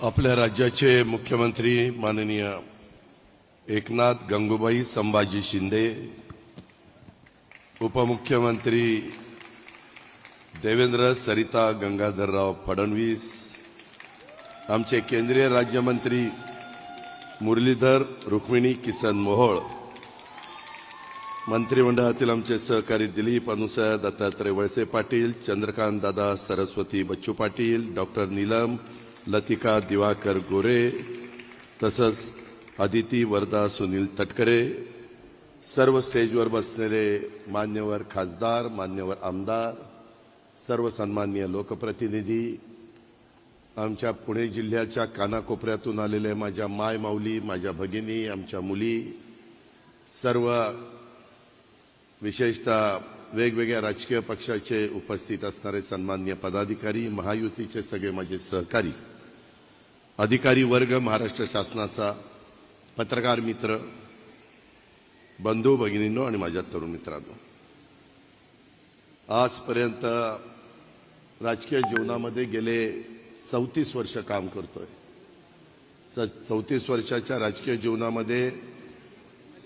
आपल्या राज्याचे मुख्यमंत्री माननीय एकनाथ गंगूबाई संभाजी शिंदे उपमुख्यमंत्री देवेंद्र सरिता गंगाधरराव फडणवीस आमचे केंद्रीय राज्यमंत्री मुरलीधर रुक्मिणी किसन मोहोळ मंत्रिमंडळातील आमचे सहकारी दिलीप अनुसया दत्तात्रय वळसे पाटील चंद्रकांत दादा सरस्वती बच्चू पाटील डॉक्टर नीलम लतिका दिवाकर गोरे तसंच आदिती वरदा सुनील तटकरे सर्व स्टेजवर बसलेले मान्यवर खासदार मान्यवर आमदार सर्व सन्माननीय लोकप्रतिनिधी आमच्या पुणे जिल्ह्याच्या कानाकोपऱ्यातून आलेले माझ्या माय माऊली माझ्या भगिनी आमच्या मुली सर्व विशेषतः वेगवेगळ्या राजकीय पक्षाचे उपस्थित असणारे सन्मान्य पदाधिकारी महायुतीचे सगळे माझे सहकारी. अधिकारी वर्ग महाराष्ट्र शासनाचा पत्रकार मित्र बंधू भगिनींनो आणि माझ्या तरुण मित्रांनो. आजपर्यंत राजकीय जीवनामध्ये गेले चौतीस वर्ष काम करतोय. चौतीस वर्षाच्या राजकीय जीवनामध्ये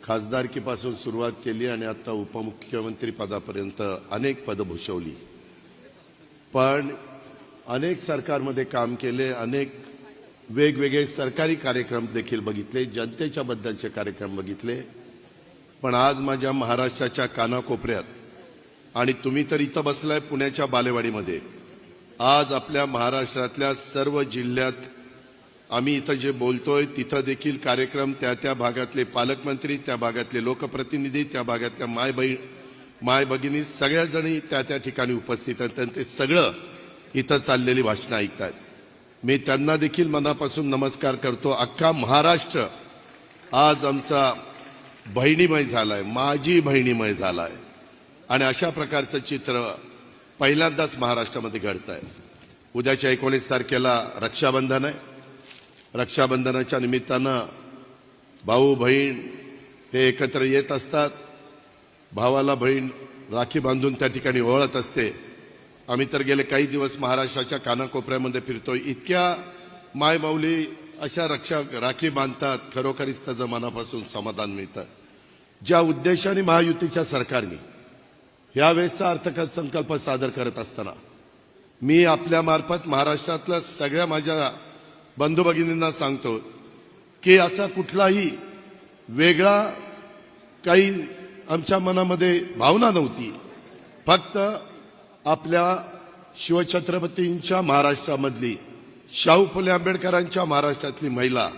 खासदारकीपासून सुरुवात केली आणि आता उपमुख्यमंत्री पदापर्यंत अनेक पदं भूषवली. पण अनेक सरकारमध्ये काम केले अनेक वेगवेगळे सरकारी कार्यक्रम देखील बघितले जनतेच्या बद्दलचे कार्यक्रम बघितले. पण आज माझ्या महाराष्ट्राच्या कानाकोपऱ्यात आणि तुम्ही तर इथं बसलाय पुण्याच्या बालेवाडीमध्ये आज आपल्या महाराष्ट्रातल्या सर्व जिल्ह्यात आम्ही इथं जे बोलतोय तिथं देखील कार्यक्रम त्या त्या भागातले पालकमंत्री त्या भागातले लोकप्रतिनिधी त्या भागातल्या माय बहीण माय भगिनी सगळ्याजणी त्या त्या ठिकाणी उपस्थित आहेत आणि ते सगळं इथं चाललेली भाषणं ऐकतात मी त्यांना देखील मनापासून नमस्कार करतो. अख्खा महाराष्ट्र आज आमचा बहिणीमय झालाय माझी बहिणीमय झालाय. आणि अशा प्रकारचं चित्र पहिल्यांदाच महाराष्ट्रामध्ये घडत आहे उद्याच्या एकोणीस तारखेला रक्षाबंधन आहे. रक्षाबंधनाच्या निमित्तानं भाऊ बहीण हे एकत्र येत असतात. भावाला बहीण राखी बांधून त्या ठिकाणी ओळत असते. आम्ही तर गेले काही दिवस महाराष्ट्राच्या कानाकोपऱ्यामध्ये फिरतोय. इतक्या मायमाऊली अशा रक्षा राखी बांधतात खरोखरीच त्याचं मनापासून समाधान मिळतं. ज्या उद्देशाने महायुतीच्या सरकारने यावेळेसचा अर्थसंकल्प सादर करत असताना मी आपल्यामार्फत महाराष्ट्रातल्या सगळ्या माझ्या बंधू भगिनींना सांगतो की असा कुठलाही वेगळा काही आमच्या मनामध्ये भावना नव्हती. फक्त आपल्या शिवछत्रपतींच्या महाराष्ट्रामधली शाहू फुले आंबेडकरांच्या महाराष्ट्रातली महिला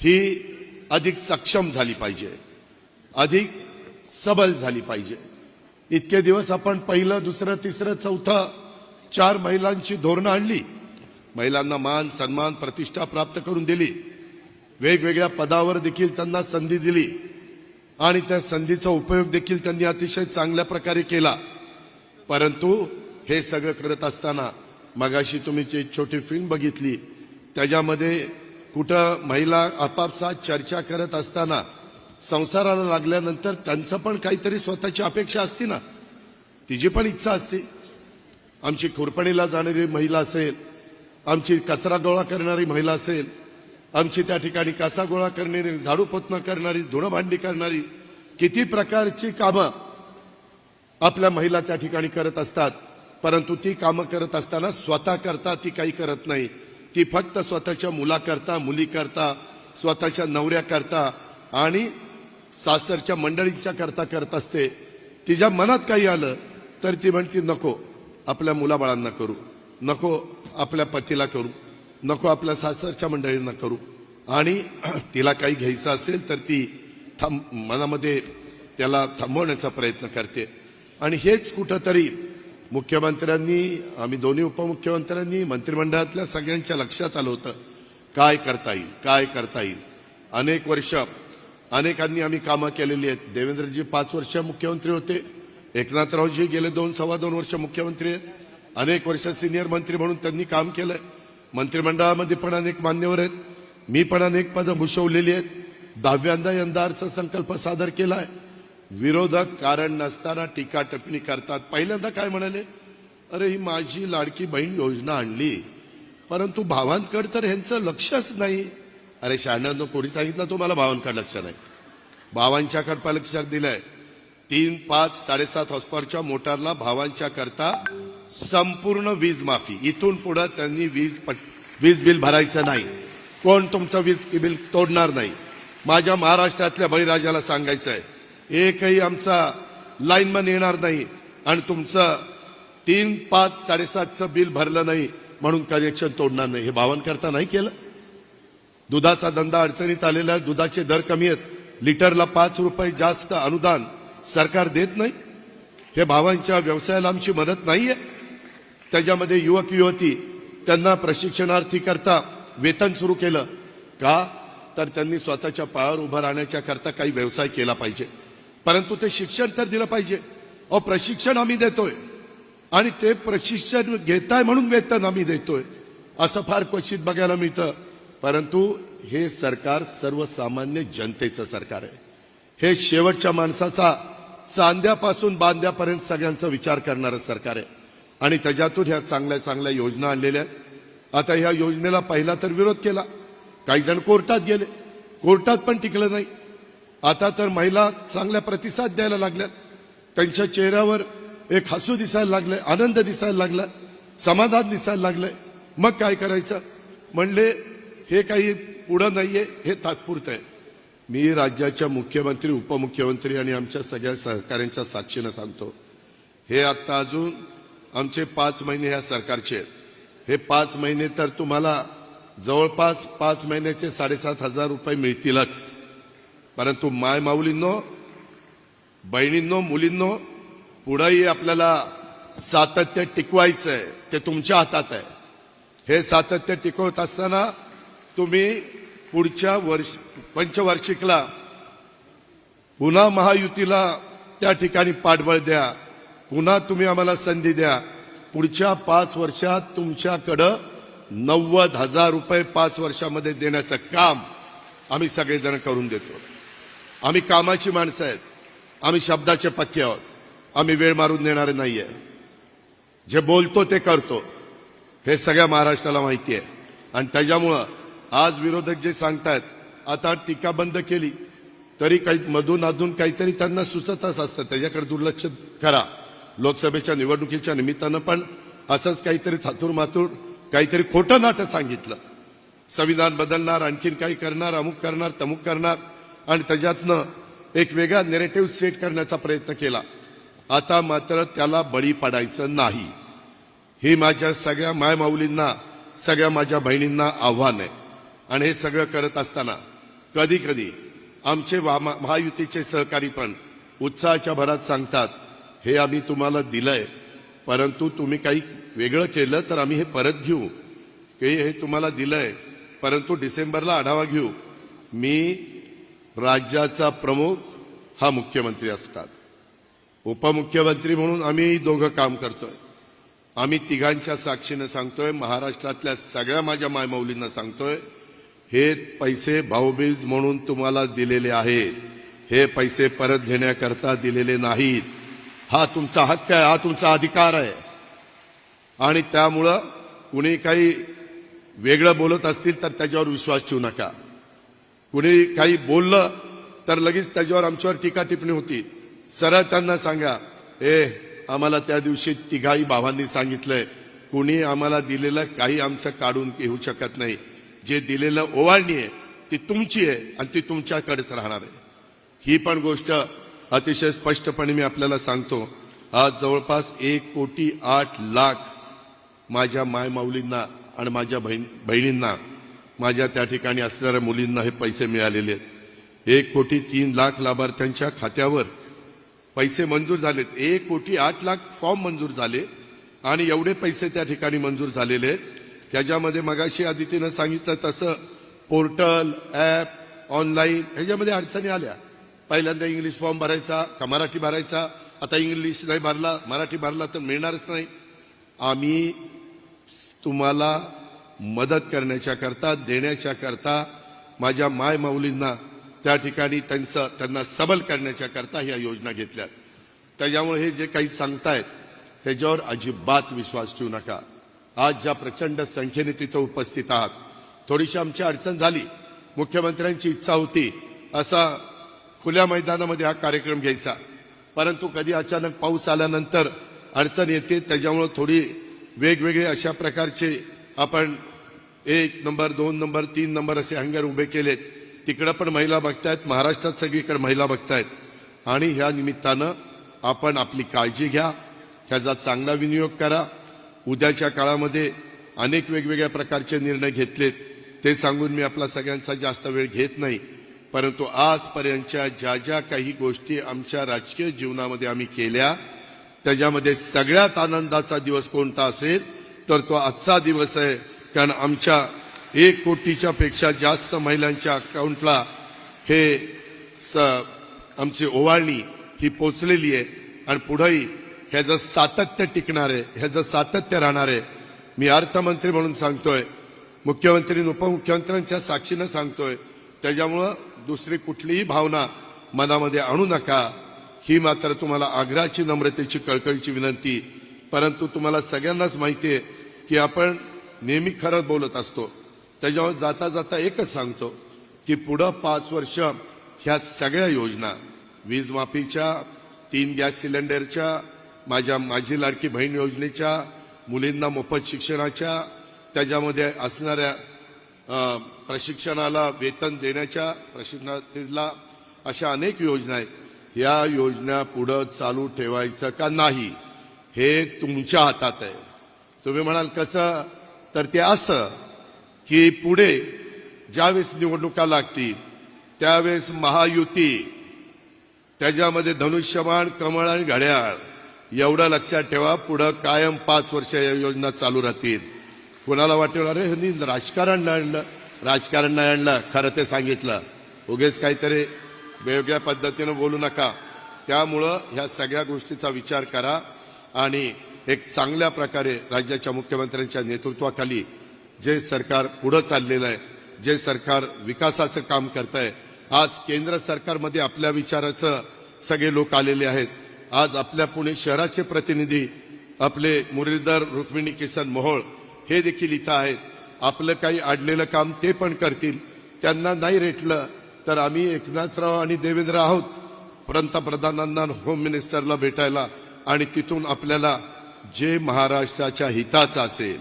ही अधिक सक्षम झाली पाहिजे. अधिक सबल झाली पाहिजे. इतके दिवस आपण पहिलं दुसरं तिसरं चौथं चार महिलांची धोरणं आणली. महिलांना मान सन्मान प्रतिष्ठा प्राप्त करून दिली. वेगवेगळ्या पदावर देखील त्यांना संधी दिली. आणि त्या संधीचा उपयोग देखील त्यांनी अतिशय चांगल्या प्रकारे केला. परंतु हे सगळं करत असताना मगाशी तुम्ही जी छोटी फिल्म बघितली त्याच्यामध्ये कुठं महिला आपापसात चर्चा करत असताना संसाराला लागल्यानंतर त्यांचं पण काहीतरी स्वतःची अपेक्षा असते ना? तिची पण इच्छा असते. आमची खुरपणीला जाणारी महिला असेल आमची कचरा गोळा करणारी महिला असेल आमची त्या ठिकाणी कचा गोळा करणारी झाडू पोतणं करणारी धुणं भांडी करणारी किती प्रकारची कामं आपल्या महिला त्या ठिकाणी करत असतात. परंतु ती कामं करत असताना स्वतः करता ती काही करत नाही. ती फक्त स्वतःच्या मुलाकरता मुली करता स्वतःच्या नवऱ्या करता आणि सासरच्या मंडळीच्या करता करत असते. तिच्या मनात काही आलं तर ती म्हणती नको आपल्या मुलाबाळांना करू. नको आपल्या पतीला करू. नको आपल्या सासरच्या मंडळींना करू. आणि तिला काही घ्यायचं असेल तर ती थांब मनामध्ये त्याला थांबवण्याचा प्रयत्न करते. आणि हेच कुठंतरी मुख्यमंत्र्यांनी आम्ही दोन्ही उपमुख्यमंत्र्यांनी मंत्रिमंडळातल्या सगळ्यांच्या लक्षात आलं होतं. काय करता येईल? काय करता येईल? अनेक वर्ष अनेकांनी आम्ही कामं केलेली आहेत. देवेंद्रजी पाच वर्ष मुख्यमंत्री होते. एकनाथरावजी गेले दोन सव्वा दोन वर्ष मुख्यमंत्री आहेत. अनेक वर्ष सिनियर मंत्री म्हणून त्यांनी काम केलंय. मंत्रिमंडळामध्ये पण अनेक मान्यवर आहेत. मी पण अनेक पदं भूषवलेली आहेत. दहाव्यांदा यंदा अर्थसंकल्प सादर केलाय. विरोधक कारण नसताना टीका टिप्पणी करतात. पहिल्यांदा काय म्हणाले? अरे ही माझी लाडकी बहीण योजना आणली. परंतु भावांकड तर ह्यांचं लक्षच नाही. अरे शहाण्यांनो कोणी सांगितलं? तुम्हाला भावांकड लक्ष नाही. भावांच्याकडे लक्षात लक्ष दिलंय. तीन पाच साडेसात हॉस्पॉवरच्या मोटारला भावांच्या करता संपूर्ण वीज माफी. इथून पुढे त्यांनी वीज पट- वीज बिल भरायचं नाही. कोण तुमचं वीज बिल तोडणार नाही? माझ्या महाराष्ट्रातल्या बळीराजाला सांगायचं आहे एकही आमचा लाईनमन येणार नाही आणि तुमचं तीन पाच साडेसातचं बिल भरलं नाही म्हणून कनेक्शन तोडणार नाही. हे भावांकरता नाही केलं? दुधाचा धंदा अडचणीत आलेला आहे दुधाचे दर कमी आहेत. लिटरला पाच रुपये जास्त अनुदान सरकार देत नाही? हे भावांच्या व्यवसायाला आमची मदत नाहीये? त्याच्यामध्ये युवक युवती त्यांना प्रशिक्षणार्थी करता वेतन सुरू केलं का? तर त्यांनी स्वतःच्या पायावर उभं राहण्याच्या करता काही व्यवसाय केला पाहिजे. परंतु ते शिक्षण तर दिलं पाहिजे. अहो प्रशिक्षण आम्ही देतोय. आणि ते प्रशिक्षण घेताय म्हणून वेतन आम्ही देतोय. असं फार क्वचित बघायला मिळतं. परंतु हे सरकार सर्वसामान्य जनतेचं सरकार आहे. हे शेवटच्या माणसाचा चांद्यापासून बांध्यापर्यंत सगळ्यांचा विचार करणारं सरकार आहे. आणि त्याच्यातून ह्या चांगल्या चांगल्या योजना आणलेल्या आहेत. आता ह्या योजनेला पहिला तर विरोध केला. काही जण कोर्टात गेले. कोर्टात पण टिकलं नाही. आता तर महिला चांगल्या प्रतिसाद द्यायला लागल्यात त्यांच्या चेहऱ्यावर एक हसू दिसायला लागलंय आनंद दिसायला लागला समाधान दिसायला लागलंय. मग काय करायचं? म्हणले हे काही पुढं नाहीये हे तात्पुरतं आहे. मी राज्याच्या मुख्यमंत्री उपमुख्यमंत्री आणि आमच्या सगळ्या सहकाऱ्यांच्या साक्षीनं सांगतो. हे आता अजून आमचे पाच महिने ह्या सरकारचे आहेत. हे पाच महिने तर तुम्हाला जवळपास पाच महिन्याचे साडेसात हजार रुपये मिळतीलच. परंतु माय माऊलींनो बहिणींनो मुलींनो पुढेही आपल्याला सातत्य टिकवायचं आहे ते तुमच्या हातात आहे. हे सातत्य टिकवत असताना तुम्ही पुढच्या वर्ष पंचवार्षिकला पुन्हा महायुतीला त्या ठिकाणी पाठबळ द्या पुन्हा तुम्ही आम्हाला संधी द्या. पुढच्या पाच वर्षात तुमच्याकडं नव्वद हजार रुपये पाच वर्षामध्ये देण्याचं काम आम्ही सगळेजण करून देतो. आम्ही कामाची माणसं आहेत. आम्ही शब्दाचे पक्के आहोत. आम्ही वेळ मारून देणारे नाहीये. जे बोलतो ते करतो. हे सगळ्या महाराष्ट्राला माहिती आहे. आणि त्याच्यामुळं आज विरोधक जे सांगतायत आता टीका बंद केली तरी काही मधून अधून काहीतरी त्यांना सुचतच असतं. त्याच्याकडे दुर्लक्ष करा. लोकसभेच्या निवडणुकीच्या निमित्तानं पण असंच काहीतरी थातूर मातूर काहीतरी खोटं नाटं सांगितलं. संविधान बदलणार आणखीन काही करणार अमुक करणार तमुक करणार. आणि त्याच्यातनं एक वेगळा नेरेटिव्ह सेट करण्याचा प्रयत्न केला. आता मात्र त्याला बळी पडायचं नाही. हे माझ्या सगळ्या मायमाऊलींना सगळ्या माझ्या बहिणींना आव्हान आहे. आणि हे सगळं करत असताना कधी कधी आमचे वा- महायुतीचे सहकारी पण उत्साहाच्या भरात सांगतात हे आम्ही तुम्हाला दिलंय परंतु तुम्ही काही वेगळं केलं तर आम्ही हे परत घेऊ. की हे तुम्हाला दिलंय परंतु डिसेंबरला आढावा घेऊ. मी राज्याचा प्रमुख हा मुख्यमंत्री असतात. उपमुख्यमंत्री म्हणून आम्ही दोघं काम करतोय. आम्ही तिघांच्या साक्षीनं सांगतोय महाराष्ट्रातल्या सगळ्या माझ्या मायमौलींना सांगतोय हे पैसे भाऊबीज म्हणून तुम्हाला दिलेले आहेत. हे पैसे परत घेण्याकरता दिलेले नाहीत. हा तुमचा हक्क आहे हा तुमचा अधिकार आहे. आणि त्यामुळं कुणी काही वेगळं बोलत असतील तर त्याच्यावर विश्वास ठेवू नका. कुणी काही बोललं तर लगेच त्याच्यावर आमच्यावर टीका टिप्पणी होती. सरळ त्यांना सांगा ए आम्हाला त्या दिवशी तिघाही भावांनी सांगितलंय कुणी आम्हाला दिलेलं काही आमचं काढून घेऊ शकत नाही. जे दिलेलं ओवाळणी आहे ती तुमची आहे आणि ती तुमच्याकडेच राहणार आहे. ही पण गोष्ट अतिशय स्पष्टपणे मी आपल्याला सांगतो. आज जवळपास एक कोटी आठ लाख माझ्या मायमाऊलींना आणि माझ्या बहीण बहिणींना माझ्या त्या ठिकाणी असणाऱ्या मुलींना हे पैसे मिळालेले आहेत. एक कोटी तीन लाख लाभार्थ्यांच्या खात्यावर पैसे मंजूर झालेत. एक कोटी आठ लाख फॉर्म मंजूर झाले आणि एवढे पैसे त्या ठिकाणी मंजूर झालेले आहेत. त्याच्यामध्ये मगाशी आदितीनं सांगितलं तसं पोर्टल ॲप ऑनलाईन ह्याच्यामध्ये अडचणी आल्या. पहिल्यांदा इंग्लिश फॉर्म भरायचा का मराठी भरायचा? आता इंग्लिश नाही भरला मराठी भरला तर मिळणारच नाही. आम्ही तुम्हाला मदत करण्याच्या करता देण्याच्या करता माझ्या माय माऊलींना त्या ठिकाणी त्यांचं त्यांना सबल करण्याच्या करता ह्या योजना घेतल्या. त्याच्यामुळे हे जे काही सांगतायत ह्याच्यावर अजिबात विश्वास ठेवू नका. आज ज्या प्रचंड संख्येने तिथं उपस्थित आहात थोडीशी आमची अडचण झाली मुख्यमंत्र्यांची इच्छा होती असा खुल्या मैदानामध्ये हा कार्यक्रम घ्यायचा. परंतु कधी अचानक पाऊस आल्यानंतर अडचण येते त्याच्यामुळं थोडी वेगवेगळे अशा प्रकारचे आपण एक नंबर दोन नंबर तीन नंबर असे हंगर उभे केलेत. तिकडं पण महिला बघतायत महाराष्ट्रात सगळीकडे महिला बघतायत. आणि ह्या निमित्तानं आपण आपली काळजी घ्या ह्याचा चांगला विनियोग करा. उद्याच्या काळामध्ये अनेक वेगवेगळ्या प्रकारचे निर्णय घेतलेत. ते सांगून मी आपला सगळ्यांचा जास्त वेळ घेत नाही. परंतु आजपर्यंतच्या ज्या ज्या काही गोष्टी आमच्या राजकीय जीवनामध्ये आम्ही केल्या त्याच्यामध्ये सगळ्यात आनंदाचा दिवस कोणता असेल तर तो आजचा दिवस आहे. कारण आमच्या एक कोटीच्या पेक्षा जास्त महिलांच्या अकाउंटला हे स आमची ओवाळणी ही पोचलेली आहे. आणि पुढेही ह्याचं सातत्य टिकणार आहे ह्याचं सातत्य राहणार आहे मी अर्थमंत्री म्हणून सांगतोय मुख्यमंत्री उपमुख्यमंत्र्यांच्या साक्षीनं सांगतोय त्याच्यामुळं दुसरी कुठलीही भावना मनामध्ये आणू नका. ही मात्र तुम्हाला आग्रहाची नम्रतेची कळकळीची विनंती. परंतु तुम्हाला सगळ्यांनाच माहिती आहे की आपण नेहमी खरंच बोलत असतो. त्याच्यामुळे जाता जाता एकच सांगतो की पुढं पाच वर्ष ह्या सगळ्या योजना वीज माफीच्या तीन गॅस सिलेंडरच्या माझ्या माझी लाडकी बहीण योजनेच्या मुलींना मोफत शिक्षणाच्या त्याच्यामध्ये असणाऱ्या प्रशिक्षणाला वेतन देण्याच्या प्रशिक्षणाला अशा अनेक योजना आहेत. या योजना पुढं चालू ठेवायचं का नाही हे तुमच्या हातात आहे. तुम्ही म्हणाल कसं तर ते असं की पुढे ज्यावेळेस निवडणुका लागतील त्यावेळेस महायुती त्याच्यामध्ये धनुष्यबाण कमळ आणि घड्याळ एवढं लक्षात ठेवा पुढं कायम पाच वर्ष या योजना चालू राहतील. कोणाला वाटेल? अरे ह्यांनी राजकारण नाही आणलं. राजकारण नाही आणलं खरं ते सांगितलं. उगेच काहीतरी वेगळ्या पद्धतीनं बोलू नका. त्यामुळं ह्या सगळ्या गोष्टीचा विचार करा आणि एक चांगल्या प्रकारे राज्याच्या मुख्यमंत्र्यांच्या नेतृत्वाखाली जे सरकार पुढं चाललेलं आहे जे सरकार विकासाचं काम करत आहे आज केंद्र सरकारमध्ये आपल्या विचाराचं सगळे लोक आलेले आहेत. आज आपल्या पुणे शहराचे प्रतिनिधी आपले मुरलीधर रुक्मिणी किसन मोहोळ हे देखील इथं आहेत. आपलं काही अडलेलं काम ते पण करतील. त्यांना नाही रेटलं तर आम्ही एकनाथराव आणि देवेंद्र आहोत. पंतप्रधानांना होम मिनिस्टरला भेटायला आणि तिथून आपल्याला जे महाराष्ट्राच्या हिताचं असेल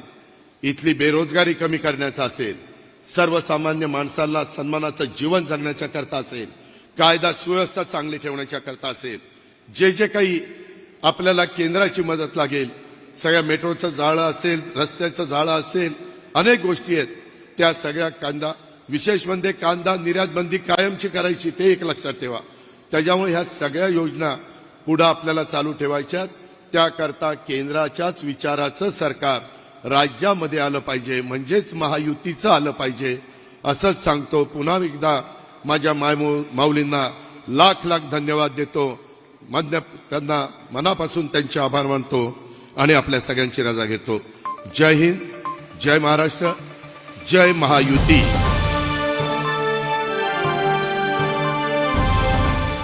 इथली बेरोजगारी कमी करण्याचं असेल सर्वसामान्य माणसाला सन्मानाचं जीवन जगण्याच्या करता असेल कायदा सुव्यवस्था चांगली ठेवण्याच्या करता असेल जे जे काही आपल्याला केंद्राची मदत लागेल सगळ्या मेट्रोचं जाळं असेल रस्त्याचं जाळं असेल अनेक गोष्टी आहेत त्या सगळ्या कांदा विशेष म्हणजे कांदा निर्यात बंदी कायमची करायची ते एक लक्षात ठेवा. त्याच्यामुळे ह्या सगळ्या योजना पुढं आपल्याला चालू ठेवायच्यात. त्याकरता केंद्राच्याच विचाराचं सरकार राज्यामध्ये आलं पाहिजे म्हणजेच महायुतीचं आलं पाहिजे असंच सांगतो. पुन्हा एकदा माझ्या मायमू माऊलींना लाख लाख धन्यवाद देतो. मध्य त्यांना मनापासून त्यांचे आभार मानतो आणि आपल्या सगळ्यांची रजा घेतो. जय हिंद जय महाराष्ट्र जय महायुती.